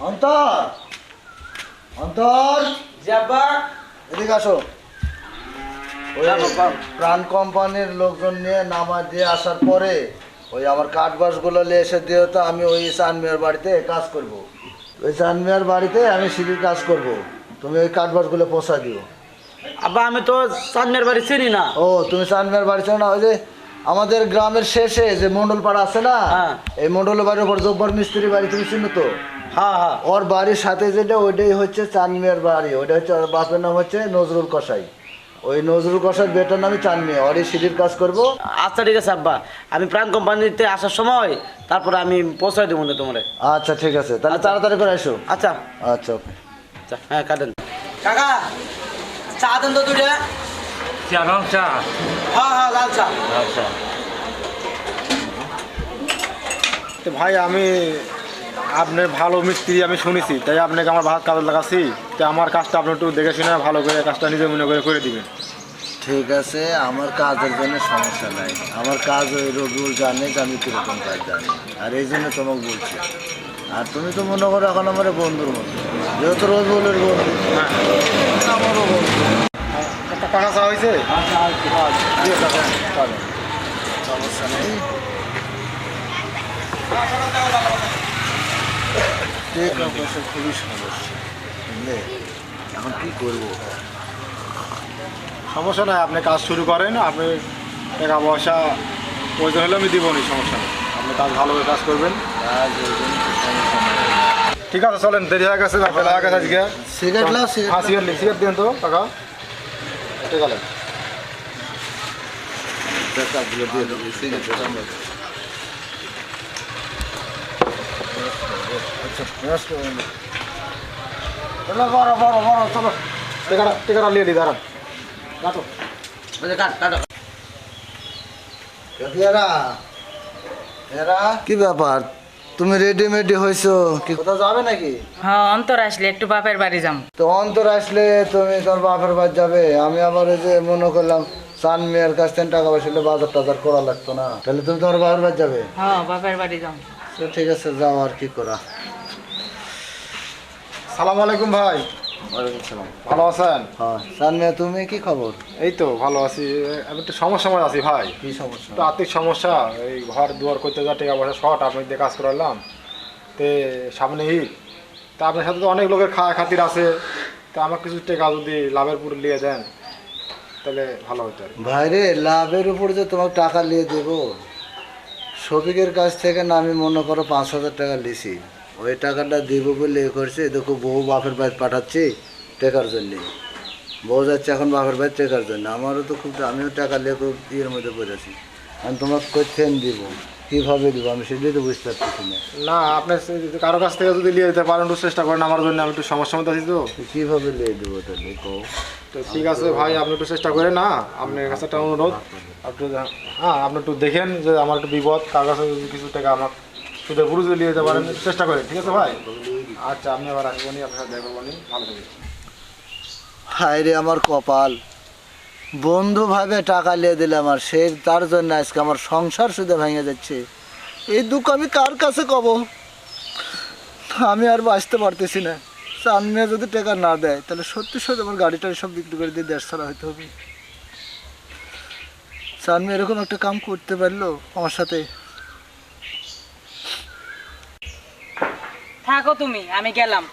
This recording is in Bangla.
অন্তর। অন্তর। যাবা এদিকে আসো। ওই প্রাণ কোম্পানির লোকজন নিয়ে নামা দিয়ে আসার পরে ওই আমার কাঠ বাসগুলো নিয়ে এসে দিও তো আমি ওই চানমিয়ার বাড়িতে কাজ করব। ওই চানমিয়ার বাড়িতে আমি সিঁড়ির কাজ করব। তুমি ওই কাঠ বাসগুলো পোষা দিও। আব্বা আমি তো চাঁদনের বাড়ি চিনি না। ও তুমি চানমিয়ার বাড়ি চেনো না? ওই যে আমাদের গ্রামের শেষে যে মন্ডল পাড়া আছে না হ্যাঁ। এই মন্ডল বাড়ির উপর জব্বর মিস্ত্রি বাড়ি তুমি চিনো তো? হ্যাঁ হ্যাঁ। ওর বাড়ির সাথে যেটা ওইটাই হচ্ছে চানমিয়ার বাড়ি। ওইটা হচ্ছে ওর বাপের নাম হচ্ছে নজরুল কসাই। ওই নজরুল কসাই বেটার নামই চানমিয়া। ওরই সিঁড়ির কাজ করব। আচ্ছা ঠিক আছে আব্বা। আমি প্রাণ কোম্পানিতে আসার সময় তারপরে আমি পৌঁছাই দেবো না তোমারে। আচ্ছা ঠিক আছে। তাহলে তাড়াতাড়ি করে এসো আচ্ছা। আচ্ছা ওকে। আচ্ছা হ্যাঁ কাটেন। কাকা চা দেন তো দুইটা। চা রং চা? হ্যাঁ হ্যাঁ লাল চা। আচ্ছা তো ভাই আমি আপনার ভালো মিস্ত্রি আমি শুনেছি তাই আপনাকে আমার ভাত কাজে লাগাচ্ছি। তো আমার কাজটা আপনি একটু দেখে শুনে ভালো করে কাজটা নিজে মনে করে করে দিবেন। ঠিক আছে আমার কাজের জন্য সমস্যা নাই। আমার কাজ ওই রবিউল জানে যে আমি কীরকম কাজ জানি আর এই জন্য তোমাকে বলছি। আর তুমি তো মনে করো এখন আমার বন্ধুর মতো। যেহেতু রবিউলের বন্ধু আমারও বন্ধু। একটা পাখা চা হয়েছে। সমস্যা নেই টাকা খুবই সমস্যা বুঝলে এখন কি করব সমস্যা নাই আপনি কাজ শুরু করেন আপনি টাকা পয়সা প্রয়োজন হলে আমি দিব নি সমস্যা নেই। আপনি কাজ ভালোভাবে কাজ করবেন। ঠিক আছে চলেন দেরি হয়ে গেছে আজকে। সিগারেট হ্যাঁ সিগারেট দিন তো কাকা ঠিক আছে টাকাগুলো দিয়ে দেবো সিগারেট আমরা আচ্ছা ব্যস্ত হবেন না। চলো বড় বড় বড় চলো। টিকাটা টিকাটা নিয়ে দিই দাঁড়ান কাটো কাটো। এরা এরা। কি ব্যাপার? তুমি রেডিমেডি হয়েছো কি কোথাও যাবে নাকি? হ্যাঁ অন্তর আসলে একটু বাপের বাড়ি যাম। তো অন্তর আসলে তুমি তোর বাপের বাড়ি যাবে? আমি আবার ওই যে মনে করলাম চান মেয়ের কাছ থেকে টাকা পয়সা হলে বাজার টাজার করা লাগতো না। তাহলে তুমি তোমার বাপের বাড়ি যাবে? হ্যাঁ বাপের বাড়ি যাম। তো ঠিক আছে যাও আর কি করা। সালাম আলাইকুম ভাই। ওয়ালাইকুম সালাম ভালো আছেন? হ্যাঁ। সান মেয়ে তুমি কি খবর? এই তো ভালো আছি। আমি একটু সমস্যা আছি ভাই। কি সমস্যা? একটু আর্থিক সমস্যা এই ঘর দুয়ার করতে যা টাকা পয়সা শর্ট আপনি দিয়ে কাজ করালাম তে সামনে ঈদ। তা আপনার সাথে তো অনেক লোকের খাওয়া খাতির আছে। তা আমার কিছু টাকা যদি লাভের পুরো নিয়ে দেন তাহলে ভালো হতো আর কি। ভাইরে লাভের উপর যে তোমাকে টাকা নিয়ে দেবো শফিকের কাছ থেকে না আমি মনে করো পাঁচ হাজার টাকা লিছি ওই টাকাটা দেবো বলে এ করছে দেখো বউ বাপের বাড়ি পাঠাচ্ছি টেকার জন্যে। বউ যাচ্ছে এখন বাপের বাড়ি টেকার জন্য। আমারও তো খুব আমিও টাকা নিয়ে খুব ইয়ের মধ্যে পড়েছি আমি তোমাকে কোথেন দিব? কীভাবে দিব? আমি সেটাই তো বুঝতে পারছি না। না আপনি কারও কাছ থেকে যদি নিয়ে যেতে পারেন একটু চেষ্টা করেন। আমার জন্য আমি একটু সমস্যার মধ্যে আছি তো। কীভাবে নিয়ে দেবো তাহলে? কও। তো ঠিক আছে ভাই আপনি একটু চেষ্টা করেন না? আপনার কাছে একটা অনুরোধ। আপনি হ্যাঁ আপনি একটু দেখেন যে আমার একটু বিপদ। কার কাছে যদি কিছু টাকা আমার সুদে পুরো নিয়ে যেতে পারেন, চেষ্টা করেন, ঠিক আছে ভাই? আচ্ছা আপনি আবার আসবেন আপনার সাথে ভালো থাকবেন। হায় রে আমার কপাল। বন্ধু ভাবে টাকা নিয়ে দিলাম আর সে, তার জন্য আজকে আমার সংসার শুধু ভেঙে যাচ্ছে। এই দুঃখ আমি কার কাছে কব? আমি আর বাঁচতে পারতেছি না। সামনে যদি টাকা না দেয়, তাহলে সত্যি সত্যি আমার গাড়িটা সব বিক্রি করে দিয়ে দেশ ছাড়া হইতে হবে। সামনে এরকম একটা কাম করতে পারল আমার সাথে থাকো তুমি আমি গেলাম।